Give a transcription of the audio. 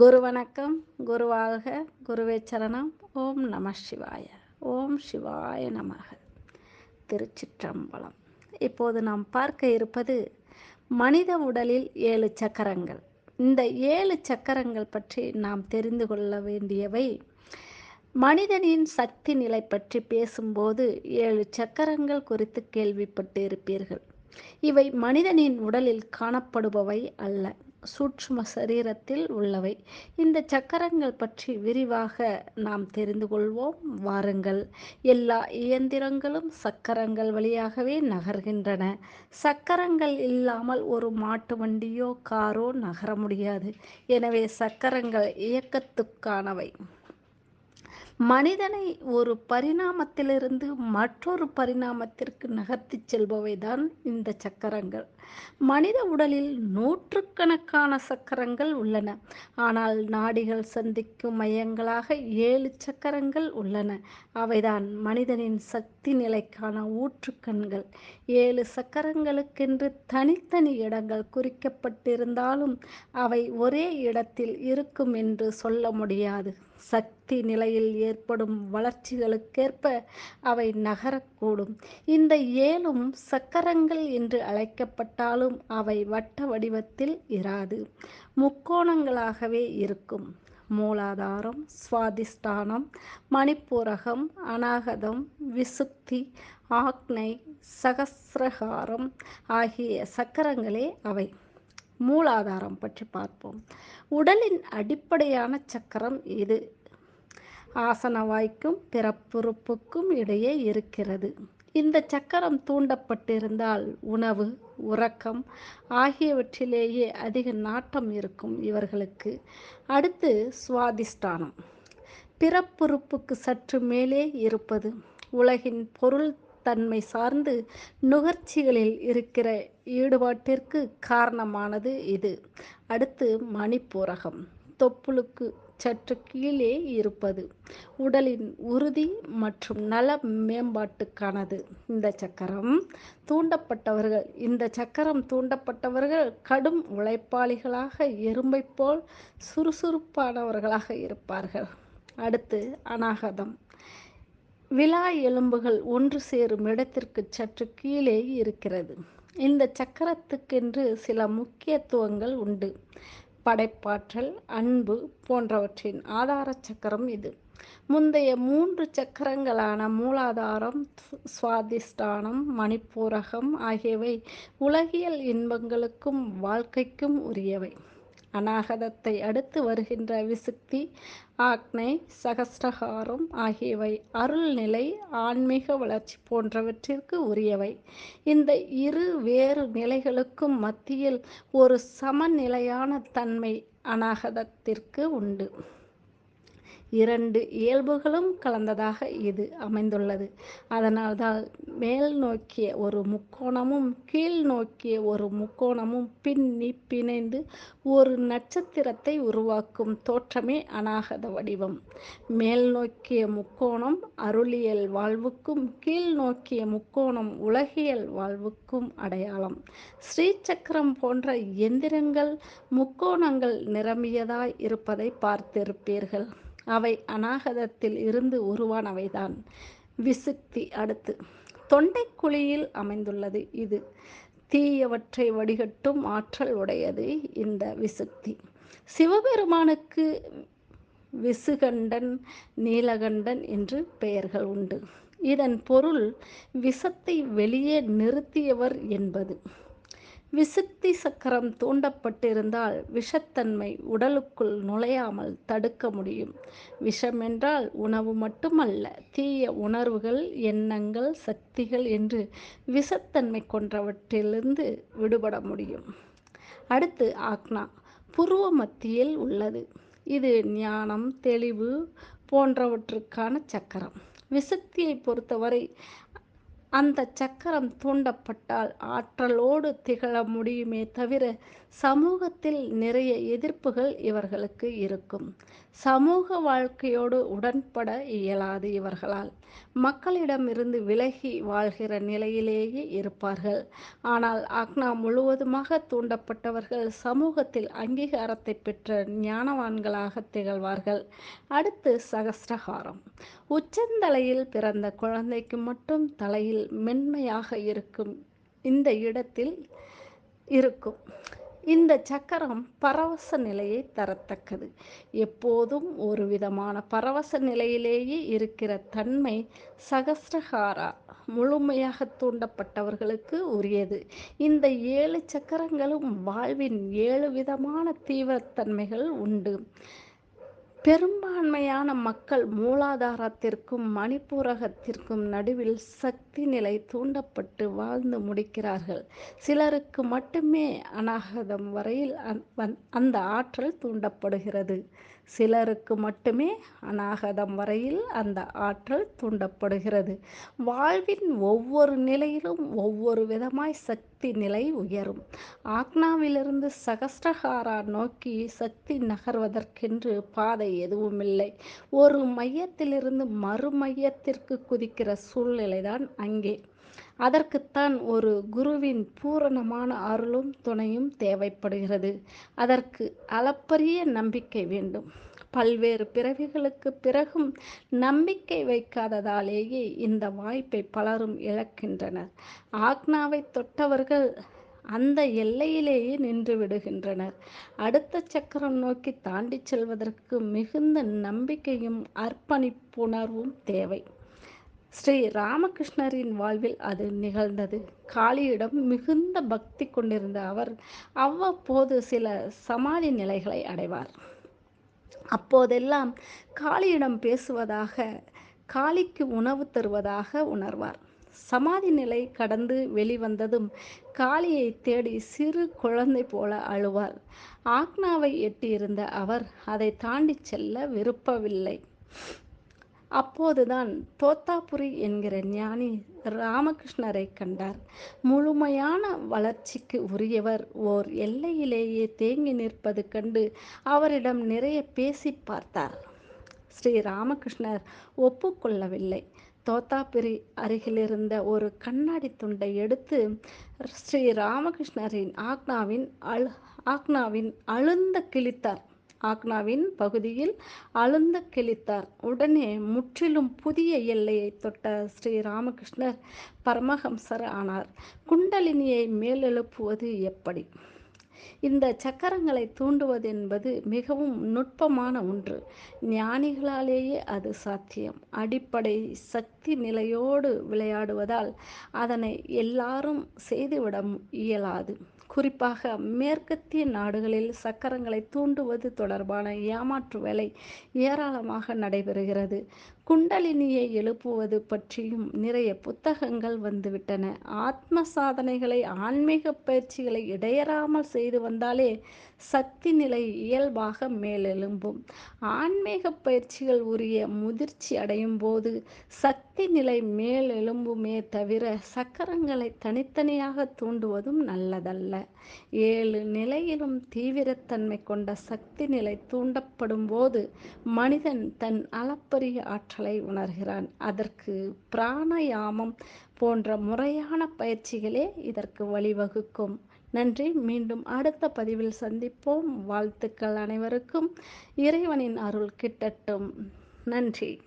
குரு வணக்கம் குருவாக குருவே சரணம் ஓம் நம சிவாய. ஓம் சிவாய நமக. திருச்சிற்றம்பலம். இப்போது நாம் பார்க்க இருப்பது மனித உடலில் ஏழு சக்கரங்கள். இந்த ஏழு சக்கரங்கள் பற்றி நாம் தெரிந்து கொள்ள வேண்டியவை மனிதனின் சக்தி நிலை பற்றி பேசும்போது ஏழு சக்கரங்கள் குறித்து கேள்விப்பட்டு இருப்பீர்கள் இவை மனிதனின் உடலில் காணப்படுபவை அல்ல. சூட்சும சரீரத்தில் உள்ளவை. இந்த சக்கரங்கள் பற்றி விரிவாக நாம் தெரிந்து கொள்வோம். வாருங்கள். எல்லா இயந்திரங்களும் சக்கரங்கள் வழியாகவே நகர்கின்றன. சக்கரங்கள் இல்லாமல் ஒரு மாட்டு வண்டியோ காரோ நகர முடியாது. எனவே சக்கரங்கள் இயக்கத்துக்கானவை. மனிதனை ஒரு பரிணாமத்திலிருந்து மற்றொரு பரிணாமத்திற்கு நகர்த்திச் செல்பவைதான் இந்த சக்கரங்கள். மனித உடலில் நூற்றுக்கணக்கான சக்கரங்கள் உள்ளன. ஆனால் நாடிகள் சந்திக்கும் மையங்களாக ஏழு சக்கரங்கள் உள்ளன. அவைதான் மனிதனின் சக்தி நிலைக்கான ஊற்றுக்கண்கள். ஏழு சக்கரங்களுக்கென்று தனித்தனி இடங்கள் குறிக்கப்பட்டிருந்தாலும் அவை ஒரே இடத்தில் இருக்கும் என்று சொல்ல முடியாது. சக்தி நிலையில் ஏற்படும் வளர்ச்சிகளுக்கேற்ப அவை நகரக்கூடும். இந்த ஏழும் சக்கரங்கள் என்று அழைக்கப்பட்டாலும் அவை வட்ட வடிவத்தில் இராது. முக்கோணங்களாகவே இருக்கும். மூலாதாரம் சுவாதிஷ்டானம் மணிப்பூரகம் அநாகதம் விசுக்தி ஆக்னை சகசிரகாரம் ஆகிய சக்கரங்களே அவை. மூலாதாரம் பற்றி பார்ப்போம். உடலின் அடிப்படையான சக்கரம் இது. ஆசனவாய்க்கும் பிறப்புறுப்புக்கும் இடையே இருக்கிறது. இந்த சக்கரம் தூண்டப்பட்டிருந்தால் உணவு உறக்கம் ஆகியவற்றிலேயே அதிக நாட்டம் இருக்கும் இவர்களுக்கு. அடுத்து சுவாதிஷ்டானம். பிறப்புறுப்புக்கு சற்று மேலே இருப்பது உலகின் பொருள் தன்மை சார்ந்து நுகர்ச்சிகளில் இருக்கிற ஈடுபாட்டிற்கு காரணமானது இது. அடுத்து மணிப்பூரகம். தொப்புளுக்கு சற்று கீழே இருப்பது. உடலின் உறுதி மற்றும் நல மேம்பாட்டுக்கானது. இந்த சக்கரம் தூண்டப்பட்டவர்கள் இந்த சக்கரம் தூண்டப்பட்டவர்கள் கடும் உழைப்பாளிகளாக எறும்பை போல் சுறுசுறுப்பானவர்களாக இருப்பார்கள். அடுத்து அநாகதம். விழா எலும்புகள் ஒன்று சேரும் இடத்திற்கு சற்று கீழே இருக்கிறது. இந்த சக்கரத்துக்கென்று சில முக்கியத்துவங்கள் உண்டு. படைப்பாற்றல் அன்பு போன்றவற்றின் ஆதார சக்கரம் இது. முந்தைய மூன்று சக்கரங்களான மூலாதாரம் சுவாதிஷ்டானம் மணிப்பூரகம் ஆகியவை உலகியல் இன்பங்களுக்கும் வாழ்க்கைக்கும் உரியவை. அநாகதத்தை அடுத்து வருகின்ற விசுக்தி ஆக்னை சகஸ்டகாரம் ஆகியவை அருள்நிலை ஆன்மீக வளர்ச்சி போன்றவற்றிற்கு உரியவை. இந்த இரு வேறு நிலைகளுக்கும் மத்தியில் ஒரு சமநிலையான தன்மை அநாகதத்திற்கு உண்டு. இரண்டு இயல்புகளும் கலந்ததாக இது அமைந்துள்ளது. அதனால்தான் மேல் நோக்கிய ஒரு முக்கோணமும் கீழ் நோக்கிய ஒரு முக்கோணமும் பின்னி பிணைந்து ஒரு நட்சத்திரத்தை உருவாக்கும் தோற்றமே அநாகத வடிவம். மேல் நோக்கிய முக்கோணம் அருளியல் வாழ்வுக்கும் கீழ் நோக்கிய முக்கோணம் உலகியல் வாழ்வுக்கும் அடையாளம். ஸ்ரீசக்கரம் போன்ற எந்திரங்கள் முக்கோணங்கள் நிரம்பியதாய் இருப்பதை பார்த்திருப்பீர்கள். அவை அநாகதத்தில் இருந்து உருவானவைதான் விசுக்தி அடுத்து தொண்டைக்குழியில் அமைந்துள்ளது இது. தீயவற்றை வடிகட்டும் ஆற்றல் உடையது இந்த விசுக்தி சிவபெருமானுக்கு விசுகண்டன் நீலகண்டன் என்று பெயர்கள் உண்டு. இதன் பொருள் விஷத்தை வெளியே நிறுத்தியவர் என்பது. விசுக்தி சக்கரம் தூண்டப்பட்டிருந்தால் விஷத்தன்மை உடலுக்குள் நுழையாமல் தடுக்க முடியும். விஷம் என்றால் உணவு மட்டுமல்ல தீய உணர்வுகள் எண்ணங்கள் சக்திகள் என்று விஷத்தன்மை கொன்றவற்றிலிருந்து விடுபட முடியும். அடுத்து ஆக்னா புருவ மத்தியில் உள்ளது. இது ஞானம் தெளிவு போன்றவற்றுக்கான சக்கரம். விசக்தியை பொறுத்தவரை அந்த சக்கரம் தூண்டப்பட்டால் ஆற்றலோடு திகழ முடியுமே தவிர சமூகத்தில் நிறைய எதிர்ப்புகள் இவர்களுக்கு இருக்கும். சமூக வாழ்க்கையோடு உடன்பட இயலாது இவர்களால். மக்களிடம் இருந்து விலகி வாழ்கிற நிலையிலேயே இருப்பார்கள். ஆனால் ஆக்னா முழுவதுமாக தூண்டப்பட்டவர்கள் சமூகத்தில் அங்கீகாரத்தை பெற்ற ஞானவான்களாக திகழ்வார்கள். அடுத்து சகஸ்ரஹாரம் உச்சந்தலையில் பிறந்த குழந்தைக்கு மட்டும் தலையில் மென்மையாக இருக்கும். இந்த இடத்தில் இருக்கும். இந்த சக்கரம் பரவச நிலையை தரத்தக்கது. எப்போதும் ஒரு விதமான பரவச நிலையிலேயே இருக்கிற தன்மை சகஸ்ரஹாரா முழுமையாக தூண்டப்பட்டவர்களுக்கு உரியது. இந்த ஏழு சக்கரங்களும் வாழ்வின் ஏழு விதமான தீவிரத்தன்மைகள் உண்டு. பெரும்பான்மையான மக்கள் மூலாதாரத்திற்கும் மணிப்பூரகத்திற்கும் நடுவில் சக்தி நிலை தூண்டப்பட்டு வாழ்ந்து முடிக்கிறார்கள். சிலருக்கு மட்டுமே அநாகதம் வரையில் அந்த ஆற்றல் தூண்டப்படுகிறது. சிலருக்கு மட்டுமே அநாகதம் வரையில் அந்த ஆற்றல் தூண்டப்படுகிறது. வாழ்வின் ஒவ்வொரு நிலையிலும் ஒவ்வொரு விதமாய் சக்தி நிலை உயரும். ஆக்னாவிலிருந்து சகஸ்ரஹாரா நோக்கி சக்தி நகர்வதற்கென்று பாதை எதுவுமில்லை. ஒரு மையத்திலிருந்து மறு மையத்திற்கு குதிக்கிற சூழ்நிலைதான் அங்கே. அதற்குத்தான் ஒரு குருவின் பூரணமான அருளும் துணையும் தேவைப்படுகிறது. அதற்கு அளப்பரிய நம்பிக்கை வேண்டும். பல்வேறு பிறவிகளுக்கு பிறகும் நம்பிக்கை வைக்காததாலேயே இந்த வாய்ப்பை பலரும் இழக்கின்றனர். ஆக்னாவை தொட்டவர்கள் அந்த எல்லையிலேயே நின்று விடுகின்றனர். அடுத்த சக்கரம் நோக்கி தாண்டி செல்வதற்கு மிகுந்த நம்பிக்கையும் அர்ப்பணிப்புணர்வும் தேவை. ஸ்ரீ ராமகிருஷ்ணரின் வாழ்வில் அது நிகழ்ந்தது. காளியிடம் மிகுந்த பக்தி கொண்டிருந்த அவர் அவ்வப்போது சில சமாதி நிலைகளை அடைவார். அப்போதெல்லாம் காளியிடம் பேசுவதாக காளிக்கு உணவு தருவதாக உணர்வார். சமாதி நிலை கடந்து வெளிவந்ததும் காளியை தேடி சிறு குழந்தை போல அழுவார். ஆக்னாவை எட்டியிருந்த அவர் அதை தாண்டி செல்ல விருப்பவில்லை. அப்போதுதான் தோத்தாபுரி என்கிற ஞானி ராமகிருஷ்ணரை கண்டார். முழுமையான வளர்ச்சிக்கு உரியவர். ஓர் எல்லையிலேயே தேங்கி நிற்பது கண்டு அவரிடம் நிறைய பேசி பார்த்தார். ஸ்ரீ ராமகிருஷ்ணர் ஒப்புக்கொள்ளவில்லை. தோத்தாபிரி அருகிலிருந்த ஒரு கண்ணாடி துண்டை எடுத்து ஸ்ரீ ராமகிருஷ்ணரின் ஆக்னாவின் அழு ஆக்னாவின் அழுந்த கிழித்தார். ஆக்னாவின் பகுதியில் அழுந்த கிழித்தார். உடனே முற்றிலும் புதிய எல்லையை தொட்ட ஸ்ரீ ராமகிருஷ்ணர் பரமஹம்சர் ஆனார். குண்டலினியை மேலெழுப்புவது எப்படி? இந்த சக்கரங்களை தூண்டுவது என்பது மிகவும் நுட்பமான ஒன்று. ஞானிகளாலேயே அது சாத்தியம். அடிப்படை சக்தி நிலையோடு விளையாடுவதால் அதனை எல்லாரும் செய்துவிட இயலாது. குறிப்பாக மேற்கத்திய நாடுகளில் சக்கரங்களை தூண்டுவது தொடர்பான ஏமாற்று வேலை ஏராளமாக நடைபெறுகிறது. குண்டலினியை எழுப்புவது பற்றியும் நிறைய புத்தகங்கள் வந்துவிட்டன. ஆத்ம சாதனைகளை ஆன்மீக பயிற்சிகளை இடையறாமல் செய்து வந்தாலே சக்தி நிலை இயல்பாக மேலெழும்பும். ஆன்மீக பயிற்சிகள் உரிய முதிர்ச்சி அடையும் போது சக்தி நிலை மேல் எழும்புமே தவிர சக்கரங்களை தனித்தனியாக தூண்டுவதும் நல்லதல்ல. ஏழு நிலையிலும் தீவிரத்தன்மை கொண்ட சக்தி நிலை தூண்டப்படும் போது மனிதன் தன் அளப்பரிய ஆற்றலை உணர்கிறான். அதற்கு பிராணயாமம் போன்ற முறையான பயிற்சிகளே இதற்கு வழிவகுக்கும். நன்றி. மீண்டும் அடுத்த பதிவில் சந்திப்போம். வாழ்த்துக்கள் அனைவருக்கும். இறைவனின் அருள் கிட்டட்டும். நன்றி.